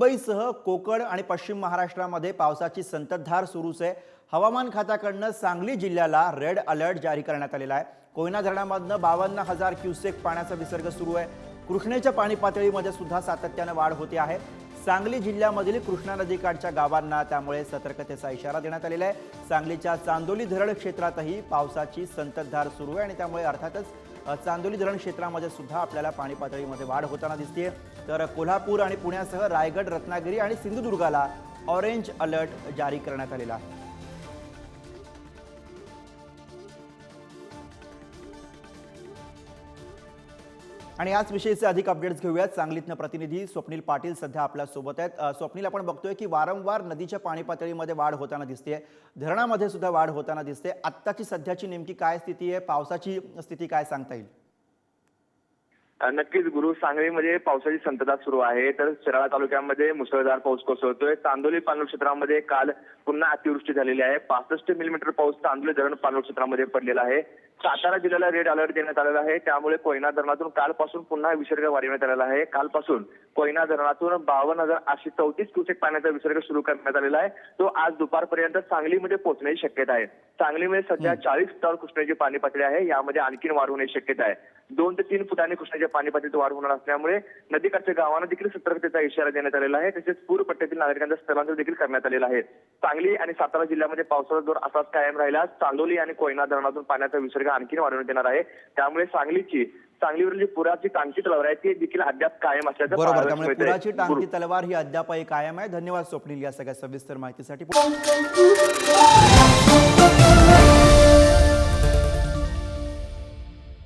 मुंबईसह कोकण आणि पश्चिम महाराष्ट्रामध्ये पावसाची संततधार सुरूच आहे. हवामान खात्याकडनं सांगली जिल्ह्याला रेड अलर्ट जारी करण्यात आलेला आहे. कोयना धरणामधनं बावन्न हजार क्युसेक पाण्याचा विसर्ग सुरू आहे. कृष्णेच्या पाणी पातळीमध्ये सुद्धा सातत्यानं वाढ होते आहे. सांगली जिल्ह्यामधील कृष्णा नदीकाठच्या गावांना त्यामुळे सतर्कतेचा इशारा देण्यात आलेला आहे. सांगलीच्या चांदोली धरण क्षेत्रातही पावसाची संततधार सुरू आहे आणि त्यामुळे अर्थातच चांदोली धरण क्षेत्रामध्ये सुद्धा आपल्याला पाणी पातळीमध्ये वाढ होताना दिसते तर कोल्हापूर आणि पुण्यासह रायगड रत्नागिरी आणि सिंधुदुर्गाला ऑरेंज अलर्ट जारी करण्यात आलेला आहे. आणि याच विषयीचे अधिक अपडेट्स घेऊयात. सांगलीतनं प्रतिनिधी स्वप्नील पाटील सध्या आपल्यासोबत आहेत. स्वप्नील आपण बघतोय की वारंवार नदीच्या पाणी पातळीमध्ये वाढ होताना दिसते धरणामध्ये सुद्धा वाढ होताना दिसते आत्ताची सध्याची नेमकी काय स्थिती आहे? पावसाची स्थिती काय सांगता येईल? नक्कीच गुरु सांगलीमध्ये पावसाची संततधार सुरू आहे. तर शिराळा तालुक्यामध्ये मुसळधार पाऊस कोसळतोय. चांदोली पाणलोट क्षेत्रामध्ये काल पुन्हा अतिवृष्टी झालेली आहे. पासष्ट मिलीमीटर पाऊस चांदोली धरण पाणलोट क्षेत्रामध्ये पडलेला आहे. सातारा जिल्ह्याला रेड अलर्ट देण्यात आलेला आहे. त्यामुळे कोयना धरणातून कालपासून पुन्हा विसर्ग वाढवण्यात आलेला आहे. कालपासून कोयना धरणातून बावन्न हजार आठशे चौतीस क्युसेक पाण्याचा विसर्ग सुरू करण्यात आलेला आहे. तो आज दुपारपर्यंत सांगलीमध्ये पोहोचण्याची शक्यता आहे. सांगलीमध्ये सध्या चाळीस फुटावर कृष्णाची पाणी पातळी आहे. यामध्ये आणखीन वाढ होण्याची शक्यता आहे. दोन ते तीन फुटांनी कृष्णाच्या पाणी पातळीत वाढ होणार असल्यामुळे नदीकाठच्या गावांना देखील सतर्कतेचा इशारा देण्यात आलेला आहे. तसेच पूर पट्ट्यातील नागरिकांचं स्थलांतर देखील करण्यात आलेलं आहे. सांगली आणि सातारा जिल्ह्यामध्ये पावसाचा जोर असाच कायम राहिला चांदोली आणि कोयना धरणातून पाण्याचा विसर्ग आणखीन वाढवण्यात येणार आहे. त्यामुळे सांगलीची सांगलीवरील जी पुराची टांगची तलवार आहे ती देखील अद्याप कायम असल्याचं बरोबर त्यामुळे. पुराची. टांगती तलवार ही अद्यापही कायम आहे धन्यवाद स्वप्नील या सगळ्या सविस्तर माहितीसाठी